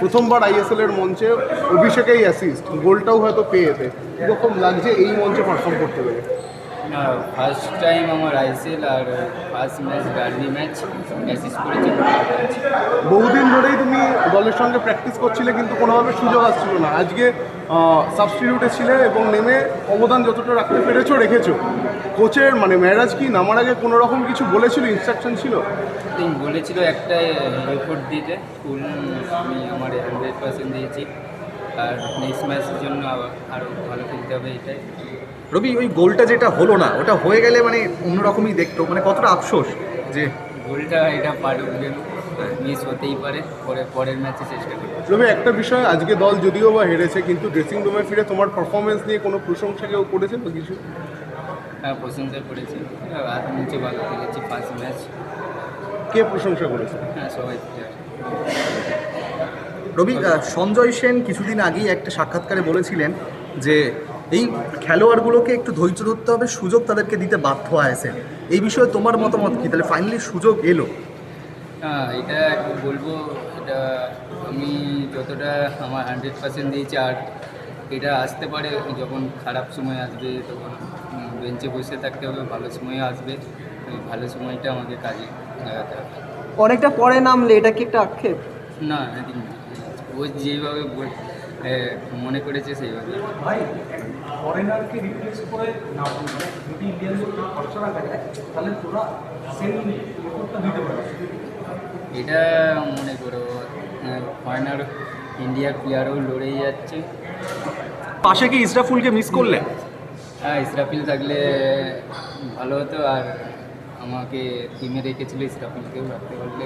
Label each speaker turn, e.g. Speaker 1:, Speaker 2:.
Speaker 1: প্রথমবার আইএসএল এর মঞ্চে অভিষেকেই অ্যাসিস্ট গোলটাও হয়তো পেয়েছে এরকম লাগছে এই মঞ্চে পারফর্ম করতে পেরে?
Speaker 2: ফার্স্ট টাইম আমার আইসিএল আর first match derby match assist করেছি
Speaker 1: বহুদিন ধরেই তুমি দলের সঙ্গে প্র্যাকটিস করছিলে কিন্তু কোনোভাবে সুযোগ আসছিল না। আজকে সাবস্টিটিউটে ছিলে এবং নেমে অবদান যতটা রাখতে পেরেছ রেখেছো। কোচের মানে ম্যারাজ কি? নামার আগে কোনো রকম কিছু বলেছিল ইনস্ট্রাকশন ছিল?
Speaker 2: বলেছিল একটা রিপোর্ট দিতে ফুল আমি আমার হান্ড্রেড পার্সেন্ট দিয়েছি। আর নেক্সট ম্যাচের জন্য আবার আরও ভালো খেলতে হবে এটাই।
Speaker 3: রবি ওই গোলটা যেটা হলো না ওটা হয়ে গেলে মানে অন্যরকমই দেখতো মানে কতটা আফসোস যে
Speaker 2: গোলটা এটা পার গেল মিস হতেই পারে পরে পরের ম্যাচে চেষ্টা করব।
Speaker 1: রবি একটা বিষয় আজকে দল যদিও বা হেরেছে কিন্তু ড্রেসিং রুমে ফিরে তোমার পারফরমেন্স নিয়ে কোনো প্রশংসা কেউ করেছে বা কিছু?
Speaker 2: হ্যাঁ প্রশংসা করেছি। আর নিচে ভালো খেলেছি ফার্স্ট ম্যাচ
Speaker 1: কে প্রশংসা করেছে?
Speaker 2: হ্যাঁ সবাই।
Speaker 3: রবি সঞ্জয় সেন কিছুদিন আগেই একটা সাক্ষাৎকারে বলেছিলেন যে এই খেলোয়াড়গুলোকে একটু ধৈর্য ধরতে হবে সুযোগ তাদেরকে দিতে বাধ্য হয়েছে। এই বিষয়ে তোমার মতামত কি? তাহলে ফাইনালি সুযোগ এলো।
Speaker 2: হ্যাঁ এটা একটু বলব এটা আমি যতটা আমার হান্ড্রেড পার্সেন্ট দিয়েছি আর এটা আসতে পারে যখন খারাপ সময় আসবে তখন বেঞ্চে বসে থাকতে হবে ভালো সময় আসবে ভালো সময়টা আমাকে কাজে লাগাতে হবে।
Speaker 4: অনেকটা পরে নামলে এটা কি একটা আক্ষেপ?
Speaker 2: না না। ও যেইভাবে মনে করেছে সেইভাবে।
Speaker 5: ফরেনারকে রিপ্লেস করে না যদি ইন্ডিয়ানদেরকে খরচা না থাকে তাহলে তোরা সেম রিপোর্টটা দিতে পারিস।
Speaker 2: এটা মনে করো ফরেনার ইন্ডিয়ার প্লেয়ারও লড়েই যাচ্ছে।
Speaker 3: পাশে কি ইসরাফুলকে মিস করলে?
Speaker 2: হ্যাঁ ইসরাফিল থাকলে ভালো হতো আর আমাকে টিমে রেখেছিল ইসরাফিলকেও রাখতে পারলে